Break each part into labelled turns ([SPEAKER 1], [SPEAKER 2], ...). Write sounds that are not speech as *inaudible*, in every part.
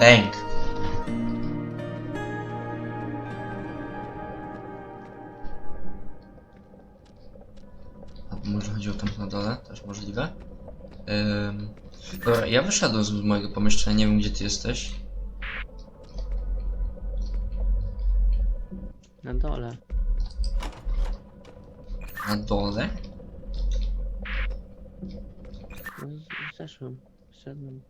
[SPEAKER 1] Bang! A może chodzi o tam na dole? Też możliwe. Ym... Dobra, ja wyszedłem z mojego pomieszczenia, nie wiem gdzie ty jesteś.
[SPEAKER 2] Na dole.
[SPEAKER 1] Na dole?
[SPEAKER 2] No, z- zeszłem. Zszedłem.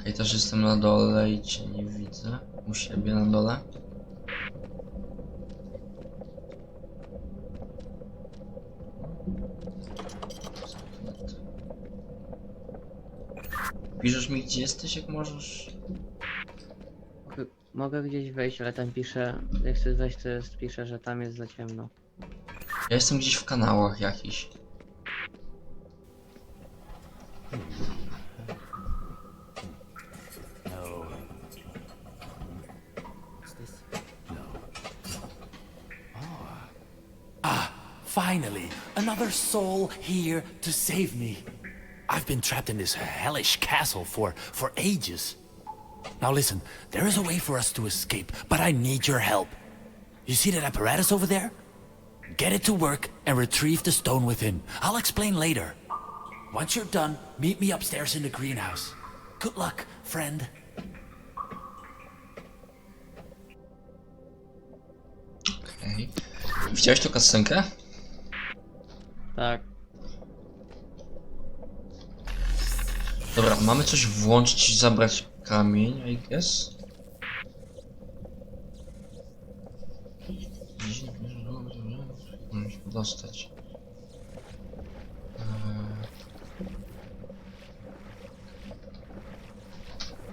[SPEAKER 1] Okej, też jestem na dole i cię nie widzę. U siebie na dole. Piszesz mi gdzie jesteś jak możesz?
[SPEAKER 2] Mogę- Mogę gdzieś wejść, ale tam pisze, jak chcę wejść, to jest, pisze, że tam jest za ciemno.
[SPEAKER 1] Ja jestem gdzieś w kanałach jakiś.
[SPEAKER 3] Finally, another soul here to save me. I've been trapped in this hellish castle for for ages. Now listen, there is a way for us to escape, but I need your help. You see that apparatus over there? Get it to work and retrieve the stone within. I'll explain later. Once you're done, meet me upstairs in the greenhouse. Good luck, friend.
[SPEAKER 1] Okej. Widziałeś tą kascenkę?
[SPEAKER 2] Tak.
[SPEAKER 1] Dobra, mamy coś włączyć i zabrać kamień, I guess. Dostać.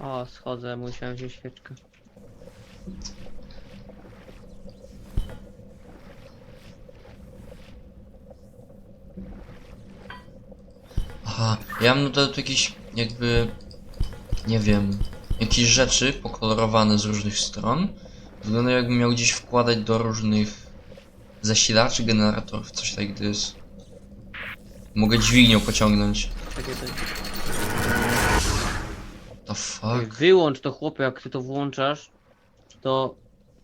[SPEAKER 2] O, schodzę, musiałem wziąć świeczkę.
[SPEAKER 1] Aha, ja mam tutaj tu jakieś jakby, nie wiem, jakieś rzeczy pokolorowane z różnych stron. Wygląda jakbym miał gdzieś wkładać do różnych zasilaczy, generatorów, coś tak gdy jest. Mogę dźwignią pociągnąć. The fuck?
[SPEAKER 2] Wyłącz to chłopie, jak ty to włączasz, to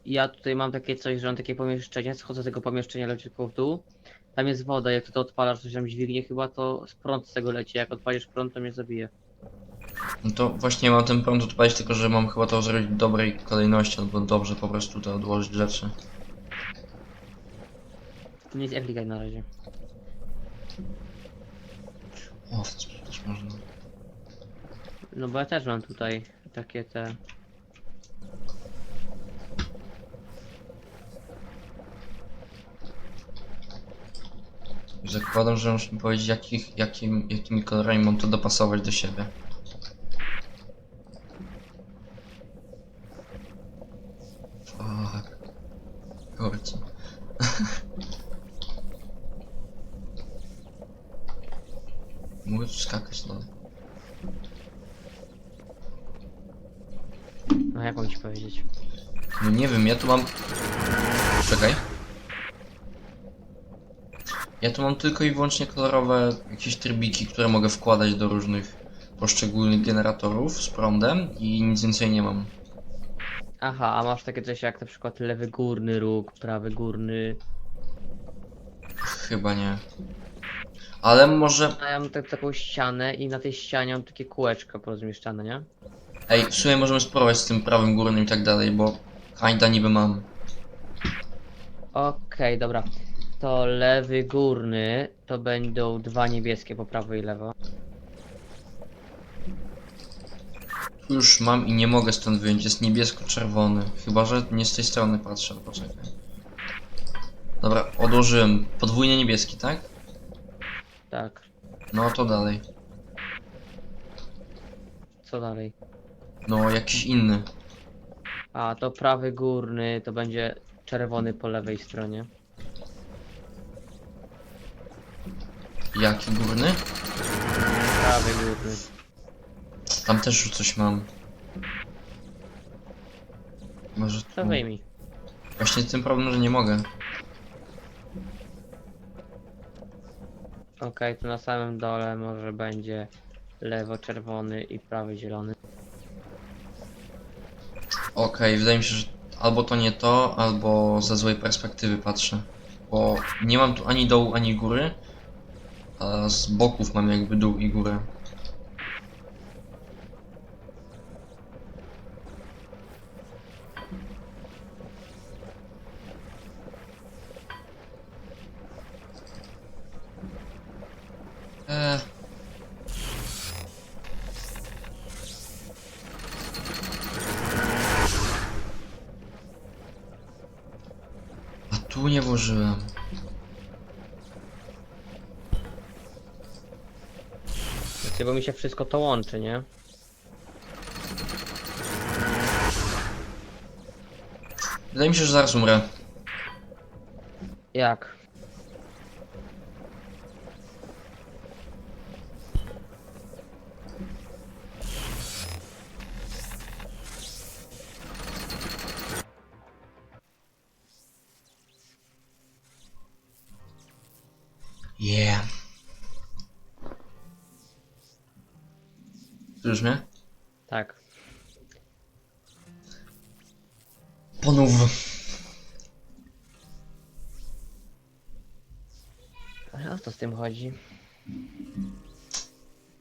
[SPEAKER 2] ja tutaj mam takie coś, że mam takie pomieszczenie, schodzę z tego pomieszczenia leciutko w dół. Tam jest woda, jak ty to odpalasz, coś tam dźwignie chyba, to prąd z tego leci. Jak odpalisz prąd, to mnie zabije.
[SPEAKER 1] No to właśnie mam ten prąd odpalić, tylko że mam chyba to zrobić w dobrej kolejności, albo dobrze po prostu to odłożyć rzeczy.
[SPEAKER 2] Nie nie klikaj na razie.
[SPEAKER 1] O, w ten sposób też można.
[SPEAKER 2] No bo ja też mam tutaj takie te...
[SPEAKER 1] Zakładam, że mi powiedzieć, jakich, jakim, jakimi kolorami mam to dopasować do siebie. Fuck. Kurczę. *laughs* Mogę skakać, no.
[SPEAKER 2] No jak mam ci powiedzieć?
[SPEAKER 1] No nie wiem, ja tu mam... Czekaj. Ja tu mam tylko i wyłącznie kolorowe jakieś trybiki, które mogę wkładać do różnych poszczególnych generatorów z prądem i nic więcej nie mam.
[SPEAKER 2] Aha, a masz takie coś jak na przykład lewy górny róg, prawy górny...
[SPEAKER 1] Chyba nie. Ale może...
[SPEAKER 2] A ja mam tak, taką ścianę i na tej ścianie mam takie kółeczka porozmieszczane, nie?
[SPEAKER 1] Ej, w sumie możemy spróbować z tym prawym górnym i tak dalej, bo kinda niby mam.
[SPEAKER 2] Okej, dobra. To lewy górny to będą dwa niebieskie po prawo i lewo.
[SPEAKER 1] Już mam i nie mogę stąd wyjąć, jest niebiesko-czerwony. Chyba, że nie z tej strony patrzę, poczekaj. Dobra, odłożyłem. Podwójnie niebieski, tak?
[SPEAKER 2] Tak.
[SPEAKER 1] No to dalej.
[SPEAKER 2] Co dalej?
[SPEAKER 1] No, jakiś inny.
[SPEAKER 2] A to prawy górny to będzie czerwony po lewej stronie.
[SPEAKER 1] Jaki górny?
[SPEAKER 2] Prawy górny.
[SPEAKER 1] Tam też już coś mam. Może tu...
[SPEAKER 2] wyjmij.
[SPEAKER 1] Właśnie ten problem, że nie mogę.
[SPEAKER 2] Okej, to na samym dole może będzie lewo czerwony i prawy zielony.
[SPEAKER 1] Okej, wydaje mi się, że albo to nie to, albo ze złej perspektywy patrzę. Bo nie mam tu ani dołu, ani góry, a z boków mam jakby dół i górę.
[SPEAKER 2] Się wszystko to łączy, nie?
[SPEAKER 1] Wydaje mi się, że zaraz umrę.
[SPEAKER 2] Jak? Z tym chodzi?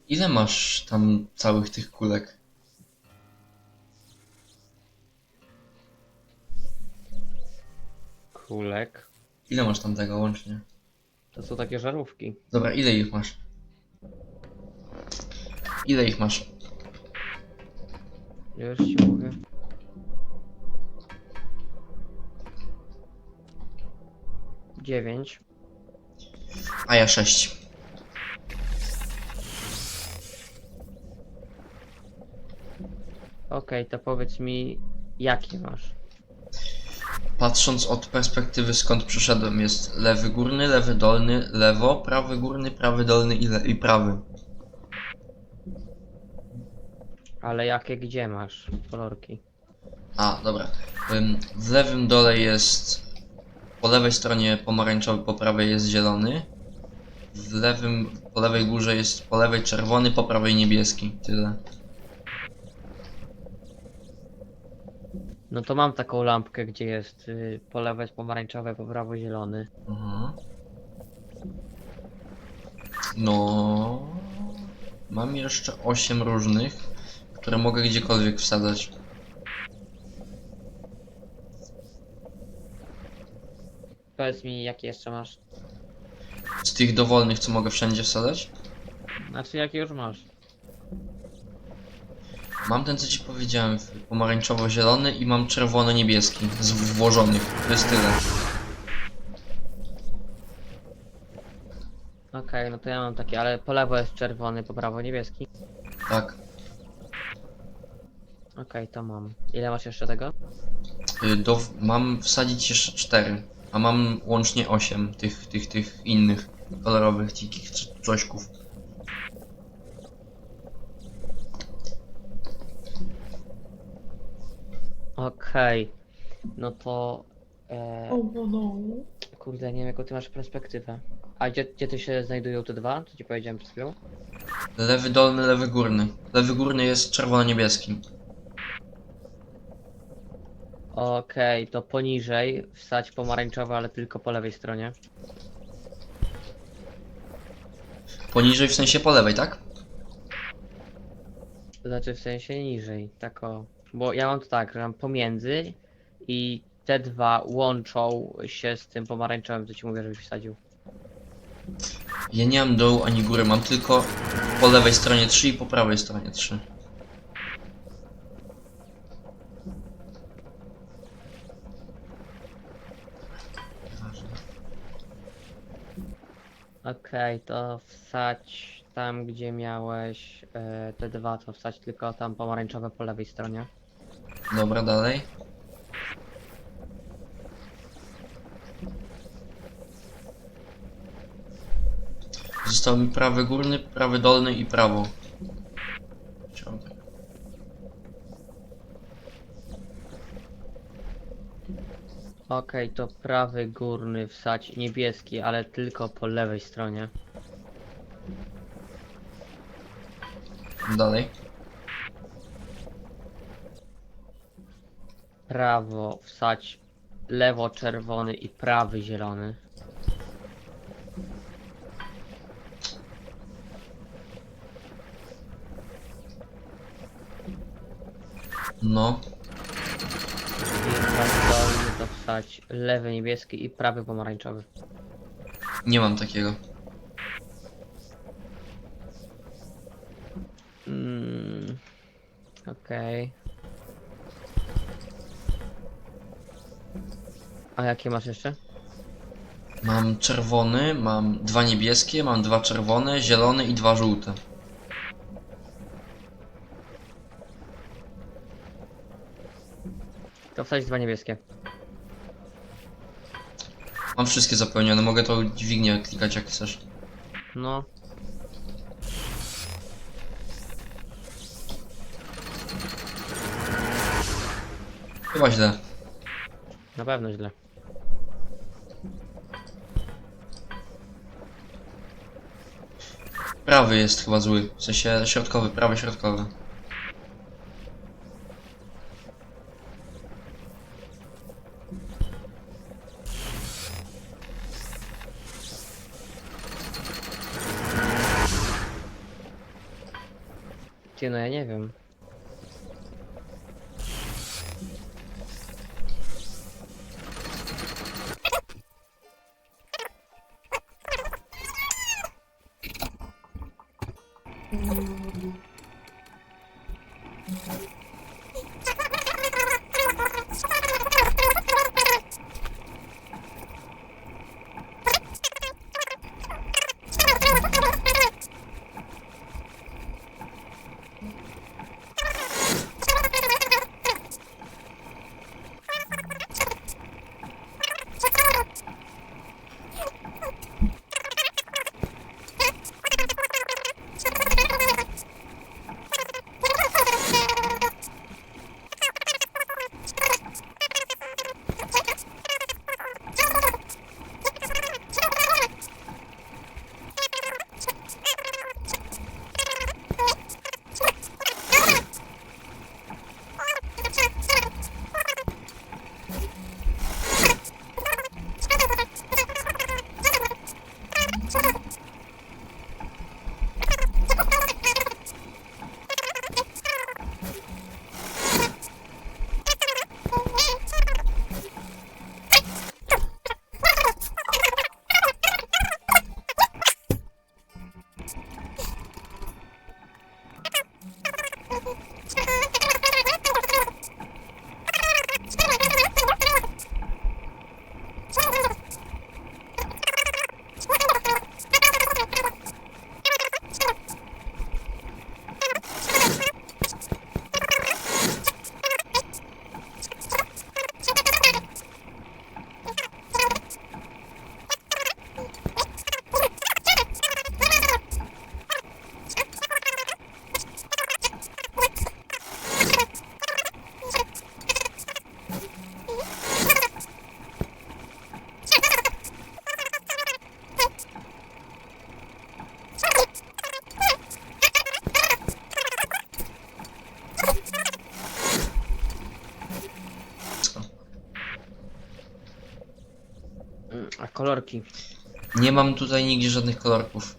[SPEAKER 1] Ile masz tam całych tych kulek?
[SPEAKER 2] Kulek.
[SPEAKER 1] Ile masz tam tego łącznie?
[SPEAKER 2] To są takie żarówki.
[SPEAKER 1] Dobra, ile ich masz? Ile ich masz?
[SPEAKER 2] Już ci mówię. Dziewięć.
[SPEAKER 1] A ja sześć.
[SPEAKER 2] Okej, to powiedz mi, jakie masz?
[SPEAKER 1] Patrząc od perspektywy skąd przyszedłem, jest lewy górny, lewy dolny, lewo, prawy górny, prawy dolny i, le- i prawy.
[SPEAKER 2] Ale jakie gdzie masz kolorki?
[SPEAKER 1] A, dobra. Ym, W lewym dole jest po lewej stronie pomarańczowy, po prawej jest zielony. W lewym, po lewej górze jest po lewej czerwony, po prawej niebieski. Tyle.
[SPEAKER 2] No to mam taką lampkę, gdzie jest y, po lewo jest pomarańczowe, po prawo zielony.
[SPEAKER 1] Mhm. No. Mam jeszcze 8 różnych, które mogę gdziekolwiek wsadzać.
[SPEAKER 2] Powiedz mi, jakie jeszcze masz?
[SPEAKER 1] Z tych dowolnych, co mogę wszędzie wsadzać?
[SPEAKER 2] Znaczy, jakie już masz?
[SPEAKER 1] Mam ten, co ci powiedziałem, pomarańczowo-zielony i mam czerwono-niebieski z włożonych. To jest tyle.
[SPEAKER 2] Okej, no to ja mam takie, ale po lewo jest czerwony, po prawo niebieski.
[SPEAKER 1] Tak.
[SPEAKER 2] Okej, to mam. Ile masz jeszcze tego?
[SPEAKER 1] Y, Do, mam wsadzić jeszcze 4, a mam łącznie 8 tych, tych, tych innych kolorowych, dzikich cośków.
[SPEAKER 2] Okej. No to... E, kurde, nie wiem jaką ty masz perspektywę. A gdzie, gdzie ty się znajdują te dwa, co ci powiedziałem przed chwilą?
[SPEAKER 1] Lewy dolny, lewy górny. Lewy górny jest czerwono-niebieski.
[SPEAKER 2] Okej, to poniżej wstać pomarańczowe, ale tylko po lewej stronie.
[SPEAKER 1] Poniżej w sensie po lewej, tak?
[SPEAKER 2] To znaczy w sensie niżej, tak o. Bo ja mam to tak, że mam pomiędzy i te dwa łączą się z tym pomarańczowym, co ci mówię, żebyś wsadził.
[SPEAKER 1] Ja nie mam dołu ani góry, mam tylko po lewej stronie 3 i po prawej stronie 3.
[SPEAKER 2] Okej, to wsadź tam, gdzie miałeś e, te dwa, to wsadź tylko tam pomarańczowe po lewej stronie.
[SPEAKER 1] Dobra, dalej. Został mi prawy górny, prawy dolny i prawo.
[SPEAKER 2] Okej, to prawy górny wsadź niebieski, ale tylko po lewej stronie.
[SPEAKER 1] Dalej.
[SPEAKER 2] prawo wsać lewo czerwony i prawy zielony.
[SPEAKER 1] No.
[SPEAKER 2] Wsać lewy niebieski i prawy pomarańczowy.
[SPEAKER 1] Nie mam takiego.
[SPEAKER 2] Mm, Okej. A jakie masz jeszcze?
[SPEAKER 1] Mam czerwony, mam dwa niebieskie, mam dwa czerwone, zielony i dwa żółte.
[SPEAKER 2] To wsać dwa niebieskie.
[SPEAKER 1] Mam wszystkie zapełnione, mogę to dźwignię klikać jak chcesz.
[SPEAKER 2] No.
[SPEAKER 1] Chyba źle.
[SPEAKER 2] Na pewno źle.
[SPEAKER 1] Prawy jest chyba zły. W sensie środkowy, prawy środkowy.
[SPEAKER 2] Mm, kolorki?
[SPEAKER 1] Nie mam tutaj nigdzie żadnych kolorków.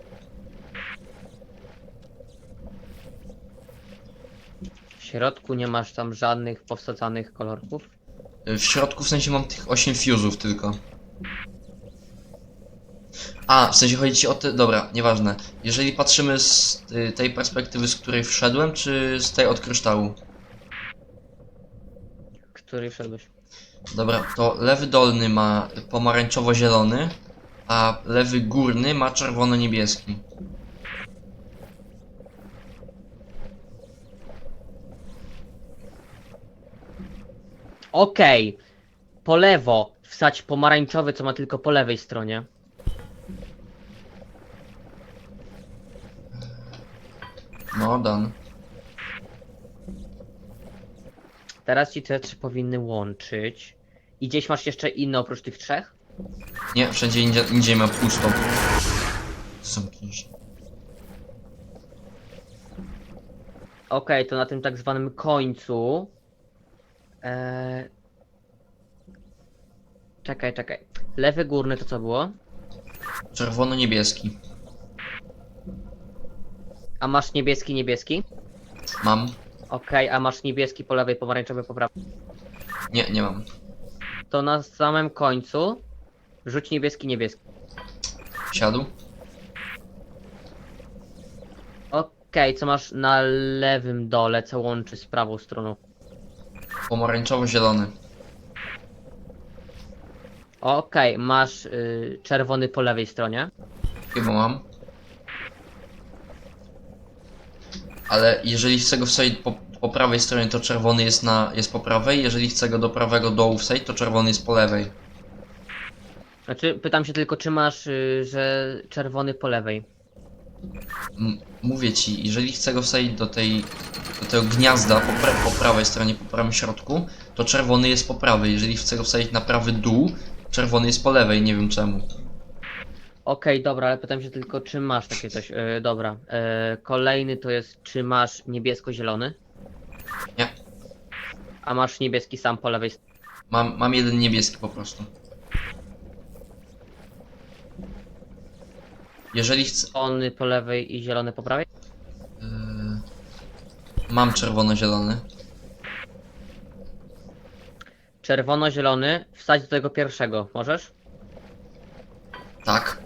[SPEAKER 2] W środku nie masz tam żadnych powsadzanych kolorków?
[SPEAKER 1] W środku w sensie mam tych 8 fuzów tylko. A, w sensie chodzi ci o te. Dobra, nieważne. Jeżeli patrzymy z y, tej perspektywy, z której wszedłem, czy z tej od kryształu?
[SPEAKER 2] Który wszedłeś?
[SPEAKER 1] Dobra, to lewy dolny ma pomarańczowo-zielony, a lewy górny ma czerwono-niebieski.
[SPEAKER 2] Okej. Po lewo wsać pomarańczowy, co ma tylko po lewej stronie.
[SPEAKER 1] No, dan.
[SPEAKER 2] Teraz ci te trzy powinny łączyć. I gdzieś masz jeszcze inne oprócz tych trzech?
[SPEAKER 1] Nie, wszędzie indziej, indziej ma pusto. Zamknij
[SPEAKER 2] Okej, to na tym tak zwanym końcu Eee... Czekaj, czekaj. Lewy górny to co było?
[SPEAKER 1] Czerwono-niebieski.
[SPEAKER 2] A masz niebieski, niebieski?
[SPEAKER 1] Mam?
[SPEAKER 2] Okej, a masz niebieski po lewej, pomarańczowy po prawej.
[SPEAKER 1] Nie, nie mam.
[SPEAKER 2] To na samym końcu rzuć niebieski, niebieski.
[SPEAKER 1] Siadł?
[SPEAKER 2] Okej, co masz na lewym dole, co łączy z prawą stroną?
[SPEAKER 1] Pomarańczowo-zielony.
[SPEAKER 2] Okej, masz y, czerwony po lewej stronie.
[SPEAKER 1] Chyba mam. Ale jeżeli chcę go wsadzić po, po prawej stronie, to czerwony jest na jest po prawej. Jeżeli chcę go do prawego dołu wsadzić, to czerwony jest po lewej.
[SPEAKER 2] Znaczy, pytam się tylko, czy masz, y, że czerwony po lewej.
[SPEAKER 1] M mówię ci, jeżeli chcę go wsadzić do tej do tego gniazda po, pra po prawej stronie, po prawym środku, to czerwony jest po prawej. Jeżeli chcę go wsadzić na prawy dół, czerwony jest po lewej, nie wiem czemu.
[SPEAKER 2] Okej, dobra, ale pytam się tylko, czy masz takie coś. Y, dobra. Y, kolejny to jest, czy masz niebiesko-zielony?
[SPEAKER 1] Nie.
[SPEAKER 2] A masz niebieski sam po lewej stronie.
[SPEAKER 1] Mam, mam jeden niebieski po prostu. Jeżeli chcę...
[SPEAKER 2] Czerwony po lewej i zielony po prawej?
[SPEAKER 1] Yy, mam czerwono-zielony.
[SPEAKER 2] Czerwono-zielony, wsadź do tego pierwszego, możesz?
[SPEAKER 1] Tak.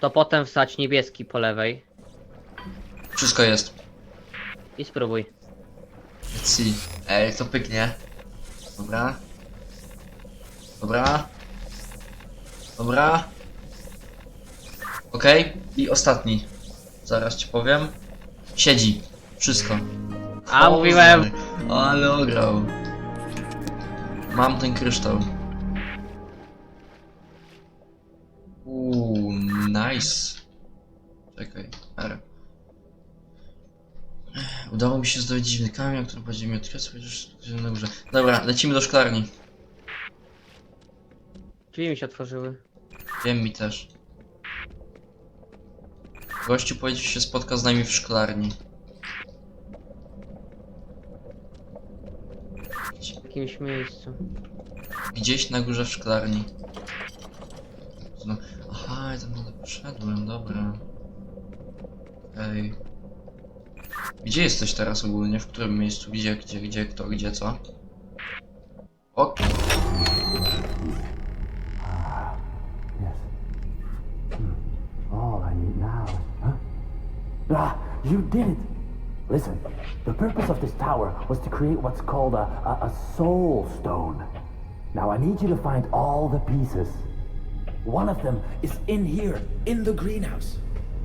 [SPEAKER 2] To potem wsadź niebieski po lewej
[SPEAKER 1] Wszystko jest.
[SPEAKER 2] i spróbuj.
[SPEAKER 1] See. Ej, to pyknie. Dobra. Dobra. Dobra. Okej. I ostatni. Zaraz ci powiem. Siedzi. Wszystko.
[SPEAKER 2] A,
[SPEAKER 1] O,
[SPEAKER 2] mówiłem!
[SPEAKER 1] stary. Ale ograł. Mam ten kryształ. Uuu, nice. Czekaj. R. Udało mi się zdobyć dziwny kamień, który będzie mi odkryć, chociaż na górze. Dobra, lecimy do szklarni.
[SPEAKER 2] Drzwi mi się otworzyły.
[SPEAKER 1] Wiem mi też. Gościu powiedział, że się spotka z nami w szklarni.
[SPEAKER 2] W jakimś miejscu.
[SPEAKER 1] Gdzieś na górze w szklarni. Aha, ja tam poszedłem, dobra. Ej. Gdzie jesteś teraz ogólnie? W którym miejscu? Gdzie, gdzie, gdzie, kto, gdzie, co? O,
[SPEAKER 3] is. Huh? Ah, you did it! Listen, the purpose of this tower was to create what's called a, a, a soul stone. Now I need you to find all the pieces. One of them is in here, in the greenhouse.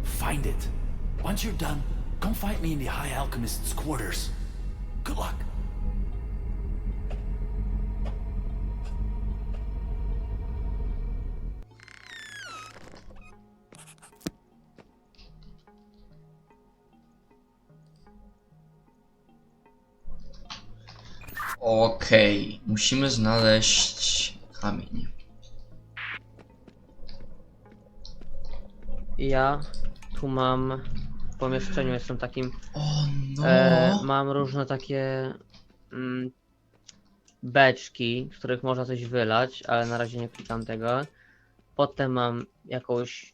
[SPEAKER 3] Find it. Once you're done, come fight me in the High Alchemist's quarters. Good luck.
[SPEAKER 1] Okej, musimy znaleźć kamień.
[SPEAKER 2] Ja tu mam w pomieszczeniu, jestem takim.
[SPEAKER 1] O no!
[SPEAKER 2] E, mam różne takie mm, beczki, z których można coś wylać, ale na razie nie klikam tego. Potem mam jakąś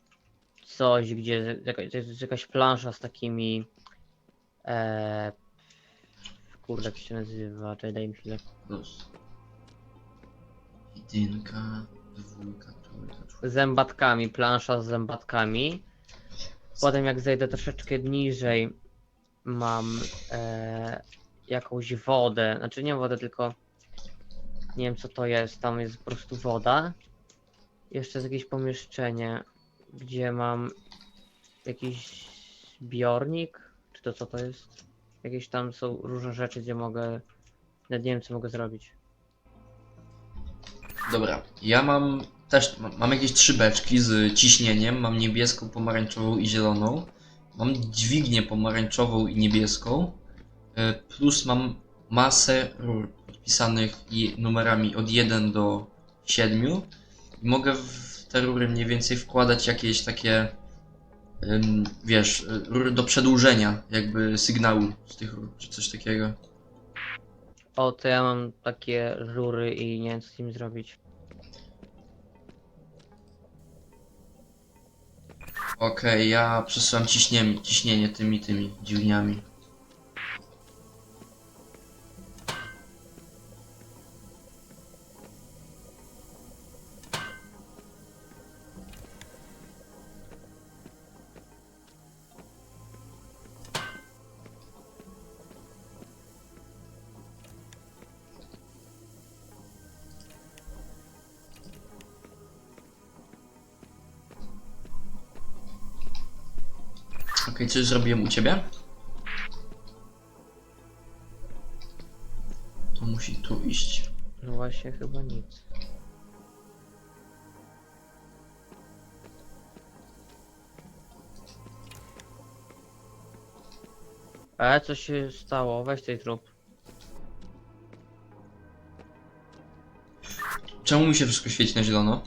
[SPEAKER 2] coś, gdzie jaka, to jest jakaś plansza z takimi. E, kurde, jak się nazywa? Czekaj, daj mi chwilę.
[SPEAKER 1] Plus. Jedynka, dwójka, trójka, czwórka.
[SPEAKER 2] zębatkami, plansza z zębatkami. Potem jak zejdę troszeczkę niżej, mam e, jakąś wodę, znaczy nie wodę, tylko nie wiem co to jest, tam jest po prostu woda. Jeszcze jest jakieś pomieszczenie, gdzie mam jakiś zbiornik, czy to co to jest? Jakieś tam są różne rzeczy, gdzie mogę, nawet nie wiem co mogę zrobić.
[SPEAKER 1] Dobra, ja mam też, mam, jakieś trzy beczki z ciśnieniem, mam niebieską, pomarańczową i zieloną. Mam dźwignię pomarańczową i niebieską, e, plus mam masę rur podpisanych i numerami od 1 do 7 i mogę w te rury mniej więcej wkładać jakieś takie, wiesz, e, rury do przedłużenia jakby sygnału z tych rur, czy coś takiego.
[SPEAKER 2] O, to ja mam takie rury i nie wiem co z nimi zrobić.
[SPEAKER 1] Okej, ja przesyłam ciśnienie, ciśnienie tymi, tymi dźwigniami. Okej, coś zrobiłem u ciebie? To musi tu iść.
[SPEAKER 2] No właśnie, chyba nic. E, co się stało? Weź tej trup.
[SPEAKER 1] Czemu mi się wszystko świeci na zielono?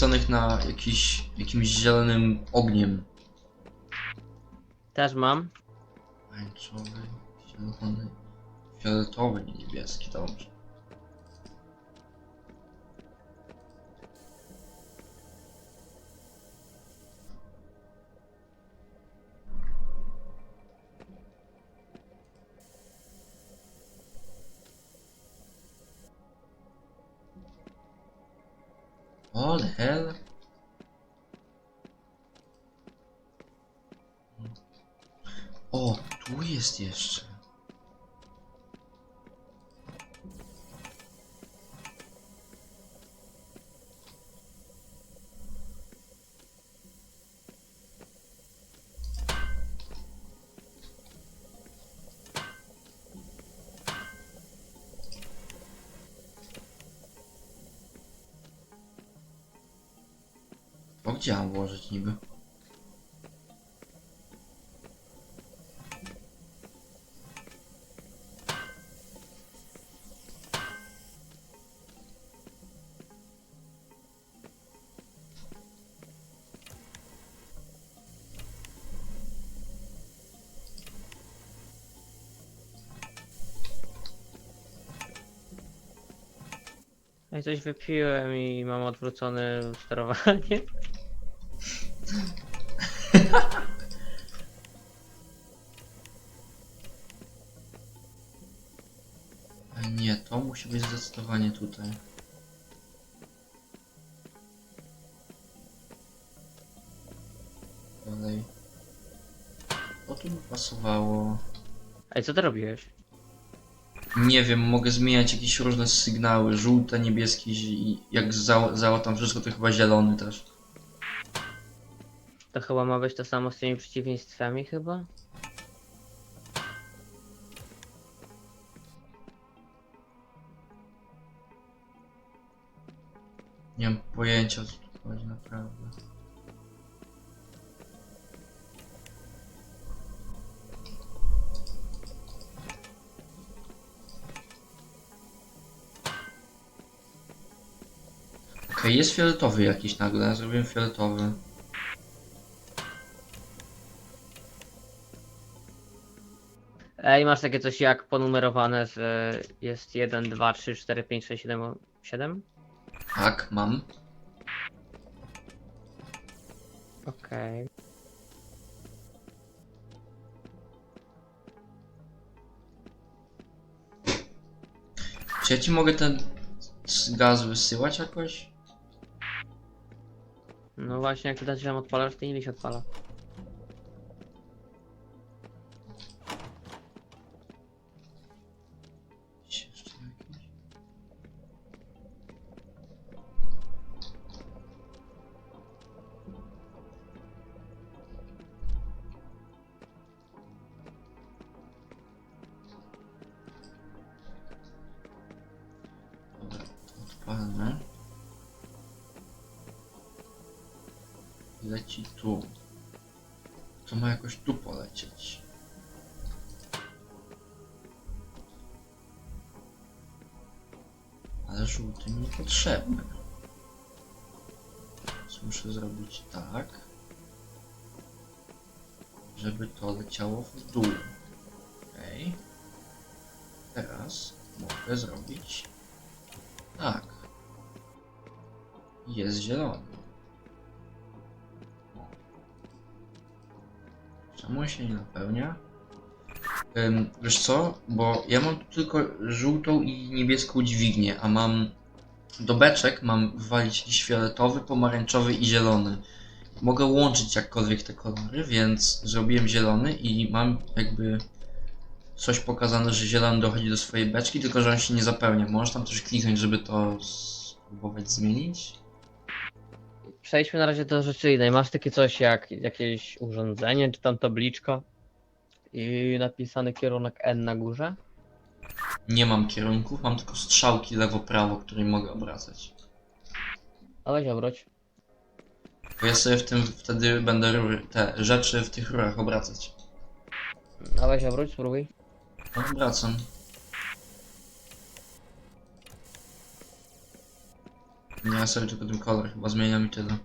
[SPEAKER 1] Rur zaświeconych na jakiś, jakimś zielonym ogniem.
[SPEAKER 2] Też mam.
[SPEAKER 1] Pomarańczowy, zielony, fioletowy, nie niebieski, dobrze. The hell? O, tu jest jeszcze. Gdzie mam włożyć niby?
[SPEAKER 2] I coś wypiłem i mam odwrócone sterowanie.
[SPEAKER 1] Tutaj. Dalej. O tu by pasowało.
[SPEAKER 2] Ej, co ty robiłeś?
[SPEAKER 1] Nie wiem, mogę zmieniać jakieś różne sygnały. Żółte, niebieskie i jak za, załatam wszystko, to chyba zielony też.
[SPEAKER 2] To chyba ma być to samo z tymi przeciwieństwami chyba?
[SPEAKER 1] Nie mam pojęcia co tu chodzi naprawdę. Okej, jest fioletowy jakiś nagle, zrobiłem fioletowy.
[SPEAKER 2] Ej, masz takie coś jak ponumerowane, że jest 1, 2, 3, 4, 5, 6, 7, 7?
[SPEAKER 1] Tak, mam.
[SPEAKER 2] Okej.
[SPEAKER 1] Czy ja ci mogę ten gaz wysyłać jakoś?
[SPEAKER 2] No właśnie, jak widać, że odpalasz, to ile się odpala.
[SPEAKER 1] Żółty mi potrzebny. Więc muszę zrobić tak, żeby to leciało w dół. Okej. Teraz mogę zrobić tak. Jest zielony. Czemu się nie napełnia? Wiesz co? Bo ja mam tu tylko żółtą i niebieską dźwignię, a mam do beczek mam wwalić jakiś fioletowy, pomarańczowy i zielony. Mogę łączyć jakkolwiek te kolory, więc zrobiłem zielony i mam jakby coś pokazane, że zielony dochodzi do swojej beczki, tylko że on się nie zapełnia. Możesz tam też kliknąć, żeby to spróbować zmienić?
[SPEAKER 2] Przejdźmy na razie do rzeczy innej. Masz takie coś jak jakieś urządzenie, czy tam tabliczka i napisany kierunek N na górze?
[SPEAKER 1] Nie mam kierunków, mam tylko strzałki lewo-prawo, którymi mogę obracać.
[SPEAKER 2] A weź obróć.
[SPEAKER 1] Bo ja sobie w tym wtedy będę rury, te rzeczy w tych rurach obracać.
[SPEAKER 2] A weź obróć, spróbuj.
[SPEAKER 1] No, obracam. Nie, ja sobie tylko ten kolor chyba zmieniam i tyle.